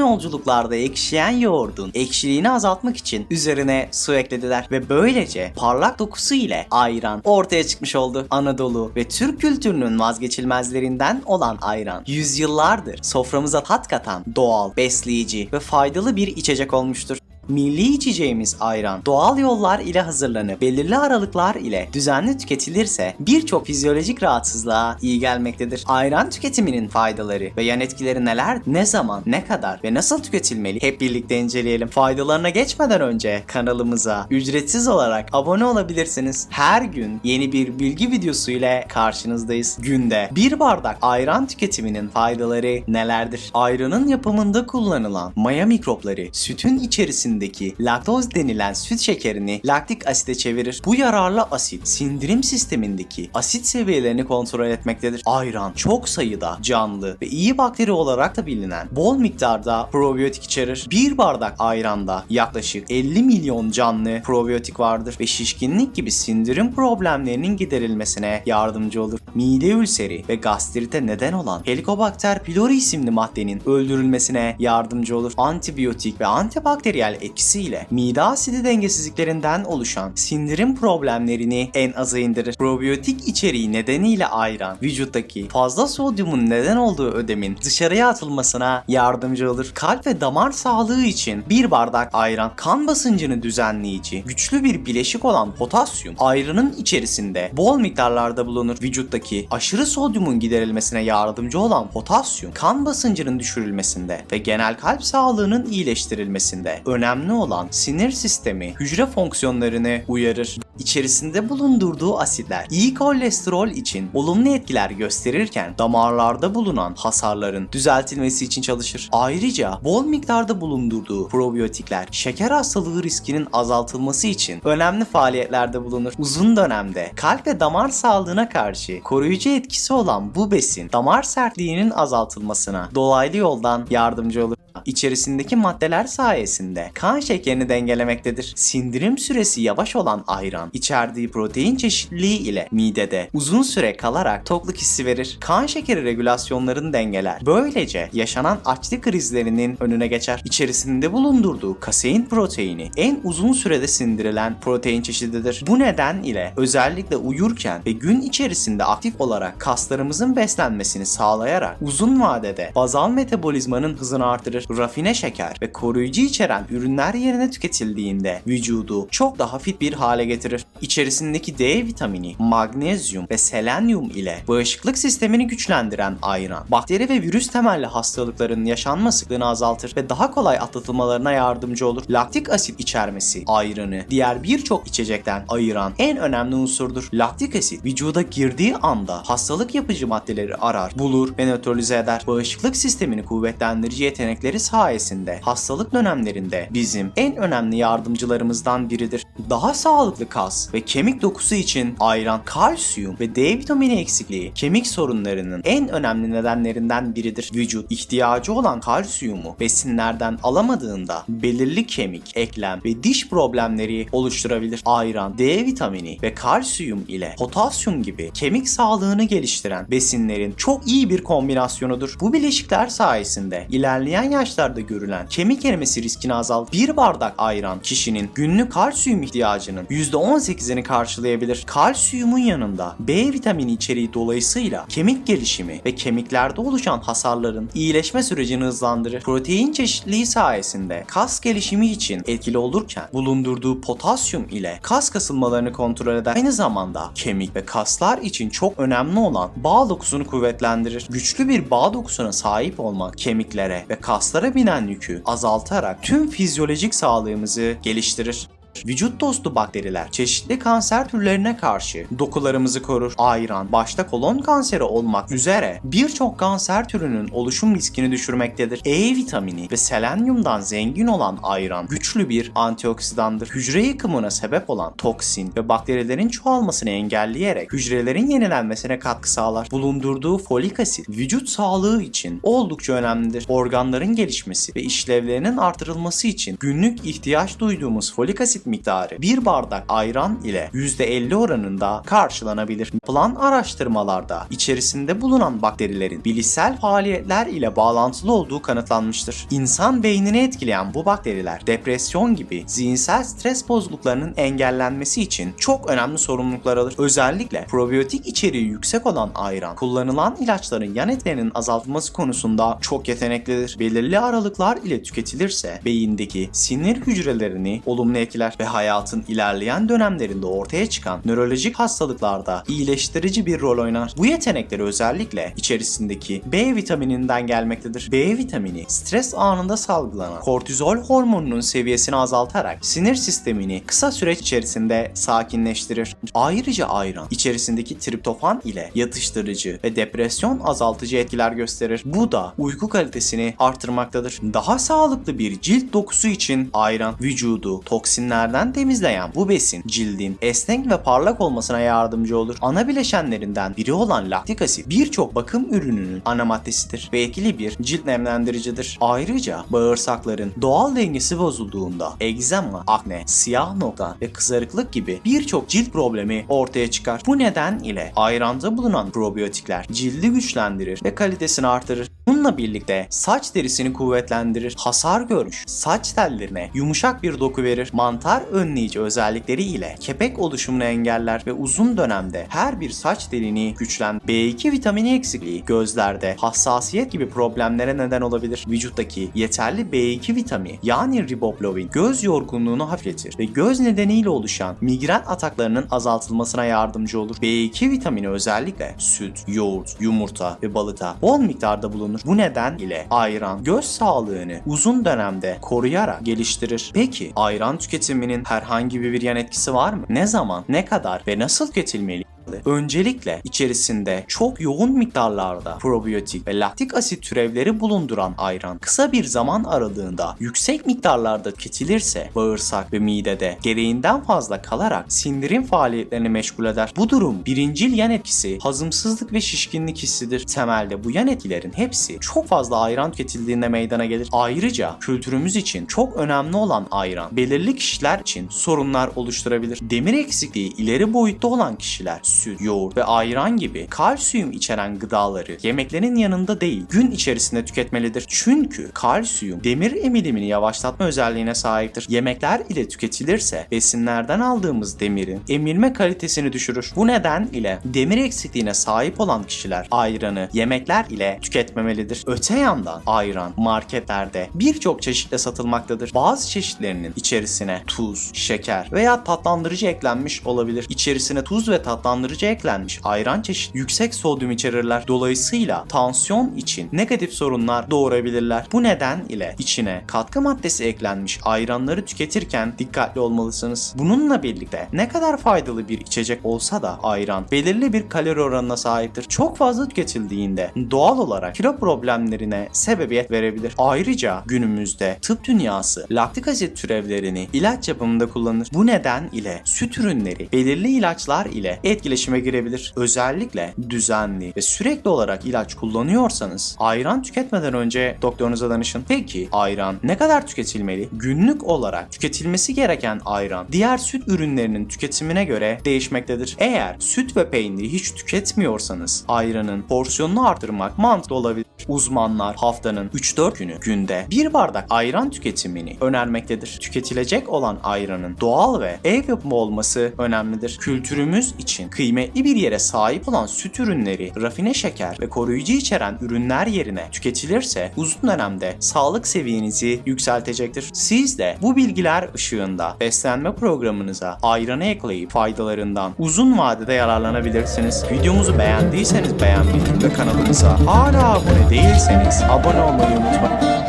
yolculuklarda ekşiyen yoğurdun ekşiliğini azaltmak için üzerine su eklediler ve böylece parlak dokusu ile ayran ortaya çıkmış oldu. Anadolu ve Türk kültürünün vazgeçilmezlerinden olan ayran yüzyıllardır soframıza tat katan doğal, besleyici ve faydalı bir içecek olmuştur. Milli içeceğimiz ayran doğal yollar ile hazırlanıp belirli aralıklar ile düzenli tüketilirse birçok fizyolojik rahatsızlığa iyi gelmektedir. Ayran tüketiminin faydaları ve yan etkileri neler, ne zaman, ne kadar ve nasıl tüketilmeli hep birlikte inceleyelim. Faydalarına geçmeden önce kanalımıza ücretsiz olarak abone olabilirsiniz. Her gün yeni bir bilgi videosu ile karşınızdayız. Günde bir bardak ayran tüketiminin faydaları nelerdir? Ayranın yapımında kullanılan maya mikropları sütün içerisindeki laktoz denilen süt şekerini laktik asite çevirir. Bu yararlı asit sindirim sistemindeki asit seviyelerini kontrol etmektedir. Ayran çok sayıda canlı ve iyi bakteri olarak da bilinen bol miktarda probiyotik içerir. Bir bardak ayranda yaklaşık 50 milyon canlı probiyotik vardır ve şişkinlik gibi sindirim problemlerinin giderilmesine yardımcı olur. Mide ülseri ve gastrite neden olan Helicobacter pylori isimli maddenin öldürülmesine yardımcı olur. Antibiyotik ve antibakteriyel etkisiyle mide asidi dengesizliklerinden oluşan sindirim problemlerini en aza indirir. Probiyotik içeriği nedeniyle ayran vücuttaki fazla sodyumun neden olduğu ödemin dışarıya atılmasına yardımcı olur. Kalp ve damar sağlığı için bir bardak ayran kan basıncını düzenleyici güçlü bir bileşik olan potasyum ayranın içerisinde bol miktarlarda bulunur. Vücuttaki aşırı sodyumun giderilmesine yardımcı olan potasyum kan basıncının düşürülmesinde ve genel kalp sağlığının iyileştirilmesinde önemli olan sinir sistemi hücre fonksiyonlarını uyarır. İçerisinde bulundurduğu asitler iyi kolesterol için olumlu etkiler gösterirken damarlarda bulunan hasarların düzeltilmesi için çalışır. Ayrıca bol miktarda bulundurduğu probiyotikler şeker hastalığı riskinin azaltılması için önemli faaliyetlerde bulunur. Uzun dönemde kalp ve damar sağlığına karşı koruyucu etkisi olan bu besin damar sertliğinin azaltılmasına dolaylı yoldan yardımcı olur. İçerisindeki maddeler sayesinde kan şekerini dengelemektedir. Sindirim süresi yavaş olan ayran içerdiği protein çeşitliliği ile midede uzun süre kalarak tokluk hissi verir. Kan şekeri regülasyonlarını dengeler. Böylece yaşanan açlık krizlerinin önüne geçer. İçerisinde bulundurduğu kasein proteini en uzun sürede sindirilen protein çeşididir. Bu neden ile özellikle uyurken ve gün içerisinde aktif olarak kaslarımızın beslenmesini sağlayarak uzun vadede bazal metabolizmanın hızını artırır. Rafine şeker ve koruyucu içeren ürünler yerine tüketildiğinde vücudu çok daha fit bir hale getirir. İçerisindeki D vitamini, magnezyum ve selenyum ile bağışıklık sistemini güçlendiren ayran, bakteri ve virüs temelli hastalıkların yaşanma sıklığını azaltır ve daha kolay atlatılmalarına yardımcı olur. Laktik asit içermesi ayranı diğer birçok içecekten ayıran en önemli unsurdur. Laktik asit vücuda girdiği anda hastalık yapıcı maddeleri arar, bulur ve nötralize eder. Bağışıklık sistemini kuvvetlendirici yetenekleri sayesinde hastalık dönemlerinde bizim en önemli yardımcılarımızdan biridir. Daha sağlıklı kas ve kemik dokusu için ayran, kalsiyum ve D vitamini eksikliği kemik sorunlarının en önemli nedenlerinden biridir. Vücut ihtiyacı olan kalsiyumu besinlerden alamadığında belirli kemik, eklem ve diş problemleri oluşturabilir. Ayran, D vitamini ve kalsiyum ile potasyum gibi kemik sağlığını geliştiren besinlerin çok iyi bir kombinasyonudur. Bu bileşikler sayesinde ilerleyen yaşlarda görülen kemik erimesi riskini azalt. Bir bardak ayran kişinin günlük kalsiyum ihtiyacının %18'ini karşılayabilir. Kalsiyumun yanında B vitamini içeriği dolayısıyla kemik gelişimi ve kemiklerde oluşan hasarların iyileşme sürecini hızlandırır. Protein çeşitliliği sayesinde kas gelişimi için etkili olurken bulundurduğu potasyum ile kas kasılmalarını kontrol eder. Aynı zamanda kemik ve kaslar için çok önemli olan bağ dokusunu kuvvetlendirir. Güçlü bir bağ dokusuna sahip olmak kemiklere ve kaslara binen yükü azaltarak tüm fizyolojik sağlığımızı geliştirir. Vücut dostu bakteriler çeşitli kanser türlerine karşı dokularımızı korur. Ayran başta kolon kanseri olmak üzere birçok kanser türünün oluşum riskini düşürmektedir. E vitamini ve selenyumdan zengin olan ayran güçlü bir antioksidandır. Hücre yıkımına sebep olan toksin ve bakterilerin çoğalmasını engelleyerek hücrelerin yenilenmesine katkı sağlar. Bulundurduğu folik asit vücut sağlığı için oldukça önemlidir. Organların gelişmesi ve işlevlerinin artırılması için günlük ihtiyaç duyduğumuz folik asit asit miktarı bir bardak ayran ile %50 oranında karşılanabilir. Yapılan araştırmalarda içerisinde bulunan bakterilerin bilişsel faaliyetler ile bağlantılı olduğu kanıtlanmıştır. İnsan beynini etkileyen bu bakteriler depresyon gibi zihinsel stres bozukluklarının engellenmesi için çok önemli sorumluluklar alır. Özellikle probiyotik içeriği yüksek olan ayran kullanılan ilaçların yan etkilerinin azaltılması konusunda çok yeteneklidir. Belirli aralıklar ile tüketilirse beyindeki sinir hücrelerini olumlu etkiler ve hayatın ilerleyen dönemlerinde ortaya çıkan nörolojik hastalıklarda iyileştirici bir rol oynar. Bu yetenekleri özellikle içerisindeki B vitamininden gelmektedir. B vitamini stres anında salgılanan kortizol hormonunun seviyesini azaltarak sinir sistemini kısa süreç içerisinde sakinleştirir. Ayrıca ayran içerisindeki triptofan ile yatıştırıcı ve depresyon azaltıcı etkiler gösterir. Bu da uyku kalitesini artırmaktadır. Daha sağlıklı bir cilt dokusu için ayran vücudu toksinlerden temizleyen bu besin cildin esnek ve parlak olmasına yardımcı olur. Ana bileşenlerinden biri olan laktik asit birçok bakım ürününün ana maddesidir ve etkili bir cilt nemlendiricidir. Ayrıca bağırsakların doğal dengesi bozulduğunda egzama, akne, siyah nokta ve kızarıklık gibi birçok cilt problemi ortaya çıkar. Bu neden ile ayranda bulunan probiyotikler cildi güçlendirir ve kalitesini artırır. Bununla birlikte saç derisini kuvvetlendirir, hasar görmüş saç tellerine yumuşak bir doku verir, mantar önleyici özellikleri ile kepek oluşumunu engeller ve uzun dönemde her bir saç deliğini güçlen. B2 vitamini eksikliği gözlerde hassasiyet gibi problemlere neden olabilir. Vücuttaki yeterli B2 vitamini yani riboflavin göz yorgunluğunu hafifletir ve göz nedeniyle oluşan migren ataklarının azaltılmasına yardımcı olur. B2 vitamini özellikle süt, yoğurt, yumurta ve balıkta bol miktarda bulunur. Bu neden ile ayran göz sağlığını uzun dönemde koruyarak geliştirir. Peki ayran tüketiminin herhangi bir yan etkisi var mı? Ne zaman, ne kadar ve nasıl tüketilmeli? Öncelikle içerisinde çok yoğun miktarlarda probiyotik ve laktik asit türevleri bulunduran ayran kısa bir zaman aralığında yüksek miktarlarda tüketilirse bağırsak ve midede gereğinden fazla kalarak sindirim faaliyetlerini meşgul eder. Bu durum birincil yan etkisi hazımsızlık ve şişkinlik hissidir. Temelde bu yan etkilerin hepsi çok fazla ayran tüketildiğinde meydana gelir. Ayrıca kültürümüz için çok önemli olan ayran belirli kişiler için sorunlar oluşturabilir. Demir eksikliği ileri boyutta olan kişiler süt, yoğurt ve ayran gibi kalsiyum içeren gıdaları yemeklerin yanında değil gün içerisinde tüketmelidir. Çünkü kalsiyum demir emilimini yavaşlatma özelliğine sahiptir. Yemekler ile tüketilirse besinlerden aldığımız demirin emilme kalitesini düşürür. Bu neden ile demir eksikliğine sahip olan kişiler ayranı yemekler ile tüketmemelidir. Öte yandan ayran marketlerde birçok çeşitle satılmaktadır. Bazı çeşitlerinin içerisine tuz, şeker veya tatlandırıcı eklenmiş olabilir. İçerisine tuz ve tatlandırıcı eklenmiş ayran çeşit yüksek sodyum içerirler. Dolayısıyla tansiyon için negatif sorunlar doğurabilirler. Bu neden ile içine katkı maddesi eklenmiş ayranları tüketirken dikkatli olmalısınız. Bununla birlikte ne kadar faydalı bir içecek olsa da ayran belirli bir kalori oranına sahiptir. Çok fazla tüketildiğinde doğal olarak kilo problemlerine sebebiyet verebilir. Ayrıca günümüzde tıp dünyası laktik asit türevlerini ilaç yapımında kullanır. Bu neden ile süt ürünleri belirli ilaçlar ile etkileşime girebilir. Özellikle düzenli ve sürekli olarak ilaç kullanıyorsanız ayran tüketmeden önce doktorunuza danışın. Peki ayran ne kadar tüketilmeli? Günlük olarak tüketilmesi gereken ayran diğer süt ürünlerinin tüketimine göre değişmektedir. Eğer süt ve peyniri hiç tüketmiyorsanız ayranın porsiyonunu artırmak mantıklı olabilir. Uzmanlar haftanın 3-4 günü günde bir bardak ayran tüketimini önermektedir. Tüketilecek olan ayranın doğal ve ev yapımı olması önemlidir. Kültürümüz için kıymetli bir yere sahip olan süt ürünleri, rafine şeker ve koruyucu içeren ürünler yerine tüketilirse uzun dönemde sağlık seviyenizi yükseltecektir. Siz de bu bilgiler ışığında beslenme programınıza ayranı ekleyip faydalarından uzun vadede yararlanabilirsiniz. Videomuzu beğendiyseniz beğenmeyi ve kanalımıza hala abone değilseniz abone olmayı unutmayın.